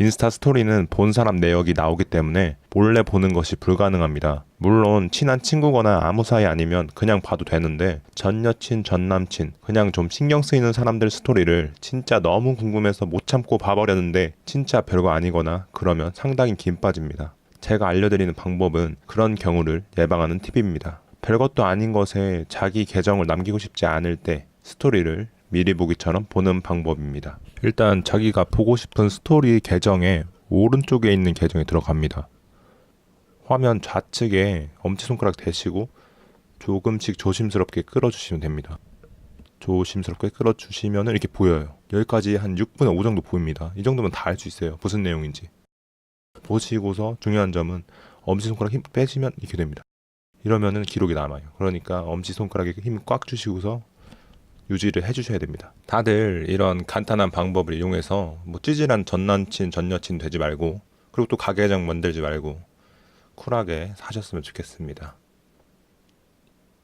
인스타 스토리는 본 사람 내역이 나오기 때문에 몰래 보는 것이 불가능합니다. 물론 친한 친구거나 아무 사이 아니면 그냥 봐도 되는데 전 여친, 전 남친, 그냥 좀 신경 쓰이는 사람들 스토리를 진짜 너무 궁금해서 못 참고 봐버렸는데 진짜 별거 아니거나 그러면 상당히 긴 빠집니다. 제가 알려드리는 방법은 그런 경우를 예방하는 팁입니다. 별것도 아닌 것에 자기 계정을 남기고 싶지 않을 때 스토리를 미리 보기처럼 보는 방법입니다. 일단 자기가 보고 싶은 스토리 계정에 오른쪽에 있는 계정에 들어갑니다. 화면 좌측에 엄지손가락 대시고 조금씩 조심스럽게 끌어주시면 됩니다. 조심스럽게 끌어주시면 이렇게 보여요. 여기까지 한 6분의 5 정도 보입니다. 이 정도면 다 알 수 있어요. 무슨 내용인지. 보시고서 중요한 점은 엄지손가락 힘 빼시면 이렇게 됩니다. 이러면은 기록이 남아요. 그러니까 엄지손가락에 힘 꽉 주시고서 유지를 해주셔야 됩니다. 다들 이런 간단한 방법을 이용해서 뭐 찌질한 전 남친, 전 여친 되지 말고 그리고 또 가계정 만들지 말고 쿨하게 사셨으면 좋겠습니다.